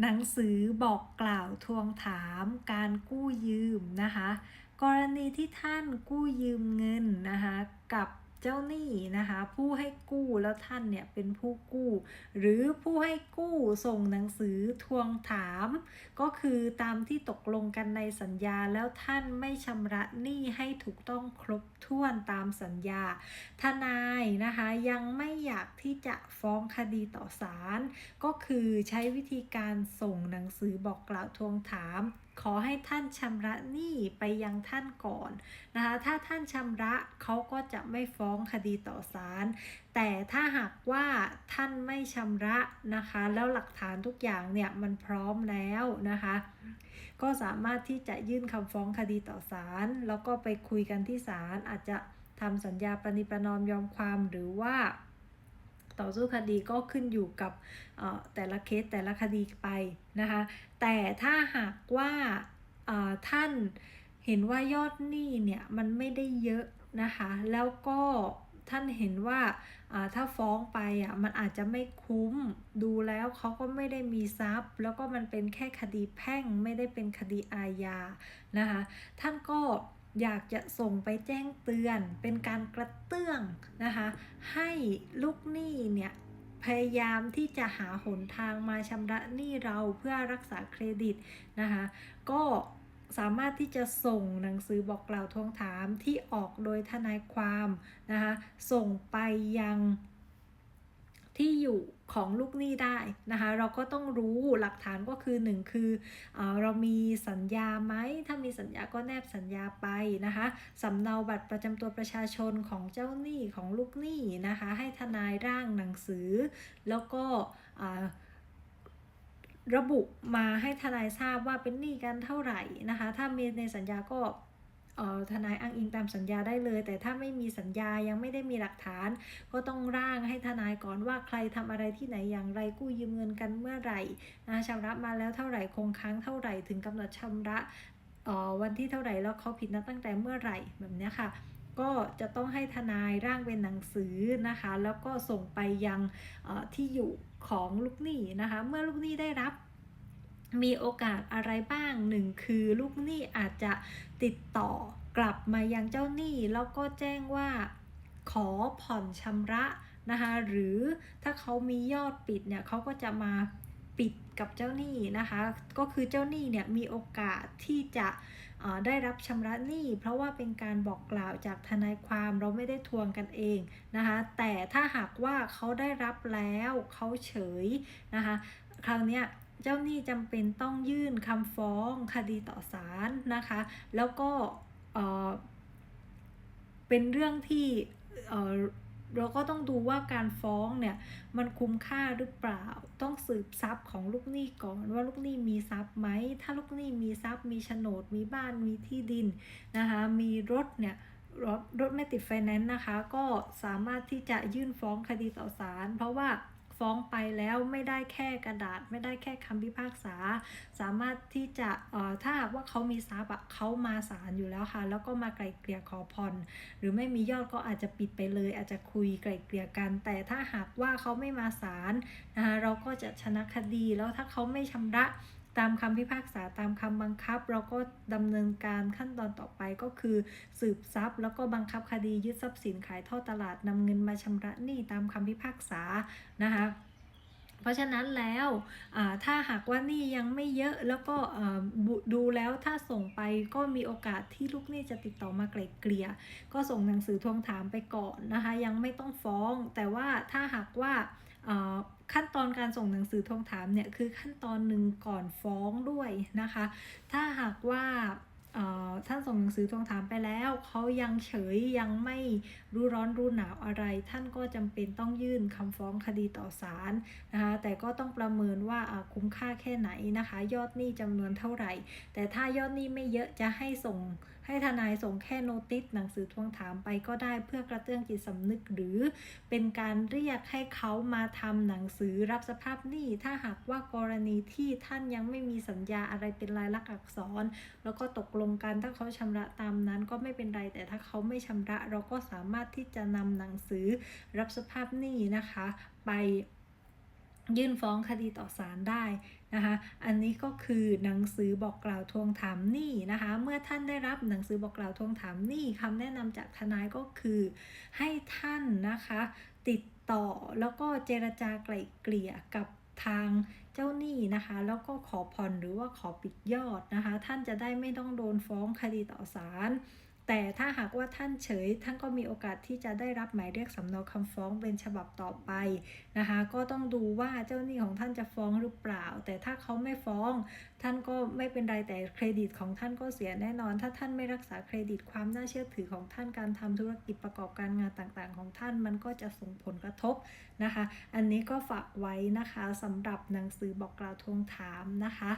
หนังสือบอกกล่าวทวงถามการกู้ยืมนะคะ กรณีที่ท่านกู้ยืมเงินนะคะกับ เจ้าหนี้นะคะ ผู้ให้กู้แล้วท่านเนี่ยเป็นผู้กู้ หรือผู้ให้กู้ส่งหนังสือทวงถาม ก็คือตามที่ตกลงกันในสัญญาแล้วท่านไม่ชำระหนี้ให้ถูกต้องครบถ้วนตามสัญญา ทนายนะคะยังไม่อยากที่จะฟ้องคดีต่อศาลก็คือใช้วิธีการส่งหนังสือบอกกล่าวทวงถาม ขอให้ท่านชำระหนี้ไปยังท่านก่อนนะคะถ้าท่านชำระเขาก็จะไม่ฟ้องคดีต่อศาลแต่ถ้าหากว่าท่านไม่ชำระนะคะ แล้วหลักฐานทุกอย่างเนี่ยมันพร้อมแล้วนะคะ ก็สามารถที่จะยื่นคำฟ้องคดีต่อศาลแล้วก็ไปคุยกันที่ศาลอาจจะทำสัญญาปณิประนอมยอมความหรือว่า ต่อสู้คดีก็ขึ้นอยู่กับแต่ละเคสแต่ละคดีไปนะคะแต่ถ้าหากว่าท่านเห็นว่ายอดหนี้เนี่ยมันไม่ได้เยอะนะคะแล้วก็ท่านเห็นว่าถ้าฟ้องไปอะมันอาจจะไม่คุ้มดูแล้วเขาก็ไม่ได้มีทรัพย์ แล้วก็มันเป็นแค่คดีแพ่งไม่ได้เป็นคดีอาญานะคะท่านก็ อยากจะส่งไปแจ้งเตือน เป็นการกระเตื้องนะคะ ให้ลูกหนี้เนี่ยพยายามที่จะหาหนทางมาชำระหนี้เราเพื่อรักษาเครดิตนะคะ ก็สามารถที่จะส่งหนังสือบอกกล่าวทวงถามที่ออกโดยทนายความนะคะ ส่งไปยัง ที่อยู่ของลูกหนี้ได้นะคะ เราก็ต้องรู้หลักฐานก็คือ 1 คือเออเรามีสัญญาไหมถ้ามีสัญญาก็แนบสัญญาไปนะคะสำเนาบัตรประจำตัวประชาชนของเจ้าหนี้ของลูกหนี้นะคะ ให้ทนายร่างหนังสือ แล้วก็อ่าระบุมาให้ทนายทราบว่าเป็นหนี้กันเท่าไหร่นะคะ ถ้ามีในสัญญาก็ ทนายอ้างอิงตามสัญญาได้เลย แต่ถ้าไม่มีสัญญายังไม่ได้มีหลักฐาน ก็ต้องร่างให้ทนายก่อนว่าใครทำอะไรที่ไหนอย่างไรกู้ยืมเงินกันเมื่อไหร่นะชำระมาแล้วเท่าไหร่คงค้างเท่าไหร่ถึงกำหนดชำระออวันที่เท่าไหร่แล้วเขาผิดนัดตั้งแต่เมื่อไหร่แบบนี้ค่ะก็จะต้องให้ทนายร่างเป็นหนังสือนะคะ แล้วก็ส่งไปยังที่อยู่ของลูกหนี้นะคะ เมื่อลูกหนี้ได้รับมีโอกาสอะไรบ้างหนึ่งคือลูกหนี้อาจจะติดต่อ กลับมายังเจ้าหนี้แล้วก็แจ้งว่าขอผ่อนชำระนะคะหรือถ้าเขามียอดปิดเนี่ยเขาก็จะมาปิดกับเจ้าหนี้นะคะ ก็คือเจ้าหนี้เนี่ยมีโอกาสที่จะได้รับชำระหนี้ เพราะว่าเป็นการบอกกล่าวจากทนายความเราไม่ได้ทวงกันเองนะคะแต่ถ้าหากว่าเขาได้รับแล้วเขาเฉยนะคะคราวนี้เจ้าหนี้จำเป็นต้องยื่นคำฟ้องคดีต่อศาลนะคะ แล้วก็ เป็นเรื่องที่เอ่อเราก็ต้องดูว่าการฟ้องเนี่ยมันคุ้มค่าหรือเปล่า ต้องสืบทรัพย์ของลูกหนี้ก่อนว่าลูกหนี้มีทรัพย์ไหม ถ้าลูกหนี้มีทรัพย์ มีโฉนด มีบ้าน มีที่ดินนะคะ มีรถเนี่ยรถรถไม่ติดไฟแนนซ์นะคะ ก็สามารถที่จะยื่นฟ้องคดีต่อศาลเพราะว่า ฟ้องไปแล้วไม่ได้แค่กระดาษ ไม่ได้แค่คำพิพากษา สามารถที่จะเอ่อถ้าหากว่าเขามีทรัพย์อะเขามาศาลอยู่แล้วค่ะ แล้วก็มาไกลเกลี่ยขอผ่อนหรือไม่มียอดก็อาจจะปิดไปเลย อาจจะคุยไกลเกลี่ยกัน แต่ถ้าหากว่าเขาไม่มาศาลนะคะเราก็จะชนะคดีแล้วถ้าเขาไม่ชำระ ตามคำพิพากษาตามคำบังคับ เราก็ดำเนินการขั้นตอนต่อไปก็คือ สืบทรัพย์ แล้วก็บังคับคดียึดทรัพย์สินขายท่อตลาดนำเงินมาชำระหนี้ตามคำพิพากษานะคะเพราะฉะนั้นแล้วถ้าหากว่านี้ยังไม่เยอะแล้วก็ดูแล้วถ้าส่งไปก็มีโอกาสที่ลูกหนี้จะติดต่อมาไกล่เกลี่ย ก็ส่งหนังสือทวงถามไปก่อนนะคะ ยังไม่ต้องฟ้อง แต่ว่าถ้าหากว่า ขั้นตอนการส่งหนังสือทวงถามเนี่ยคือขั้นตอนหนึ่งก่อนฟ้องด้วยนะคะ ถ้าหากว่า ท่านส่งหนังสือทวงถามไปแล้ว เขายังเฉยยังไม่รู้ร้อนรู้หนาวอะไร ท่านก็จำเป็นต้องยื่นคำฟ้องคดีต่อศาลนะคะแต่ก็ต้องประเมินว่าคุ้มค่าแค่ไหนนะคะ ยอดหนี้จำนวนเท่าไหร่ แต่ถ้ายอดหนี้ไม่เยอะจะให้ส่งให้ทนายส่งแค่โนติสหนังสือทวงถามไปก็ได้เพื่อกระเตื้องจิตสำนึกหรือ เป็นการเรียกให้เขามาทำหนังสือรับสภาพหนี้ถ้าหากว่ากรณีที่ท่านยังไม่มีสัญญาอะไรเป็นลายลักษณ์อักษร แล้วก็ตกลงกันถ้าเขาชำระตามนั้นก็ไม่เป็นไร แต่ถ้าเขาไม่ชำระเราก็สามารถที่จะนำหนังสือรับสภาพหนี้นะคะ ไปยื่นฟ้องคดีต่อศาลได้นะคะ อันนี้ก็คือหนังสือบอกกล่าวทวงถามหนี้นะคะ เมื่อท่านได้รับหนังสือบอกกล่าวทวงถามหนี้คำแนะนำจากทนายก็คือ ให้ท่านนะคะ ติดต่อแล้วก็เจรจาไกล่เกลี่ยกับทางเจ้า นี้นะคะ แล้วก็ขอผ่อนหรือว่าขอปิดยอดนะคะ ท่านจะได้ไม่ต้องโดนฟ้องคดีต่อศาล แต่ถ้าหากว่าท่านเฉย ท่านก็มีโอกาสที่จะได้รับหมายเรียกสำเนาคำฟ้องเป็นฉบับต่อไปนะคะ ก็ต้องดูว่าเจ้าหนี้ของท่านจะฟ้องหรือเปล่า แต่ถ้าเขาไม่ฟ้อง ท่านก็ไม่เป็นไรแต่เครดิตของท่านก็เสียแน่นอน ถ้าท่านไม่รักษาเครดิตความน่าเชื่อถือของท่านการทำธุรกิจประกอบการงานต่างๆ ของท่านมันก็จะส่งผลกระทบนะคะ อันนี้ก็ฝากไว้นะคะสำหรับหนังสือบอกกล่าวทวงถามนะคะ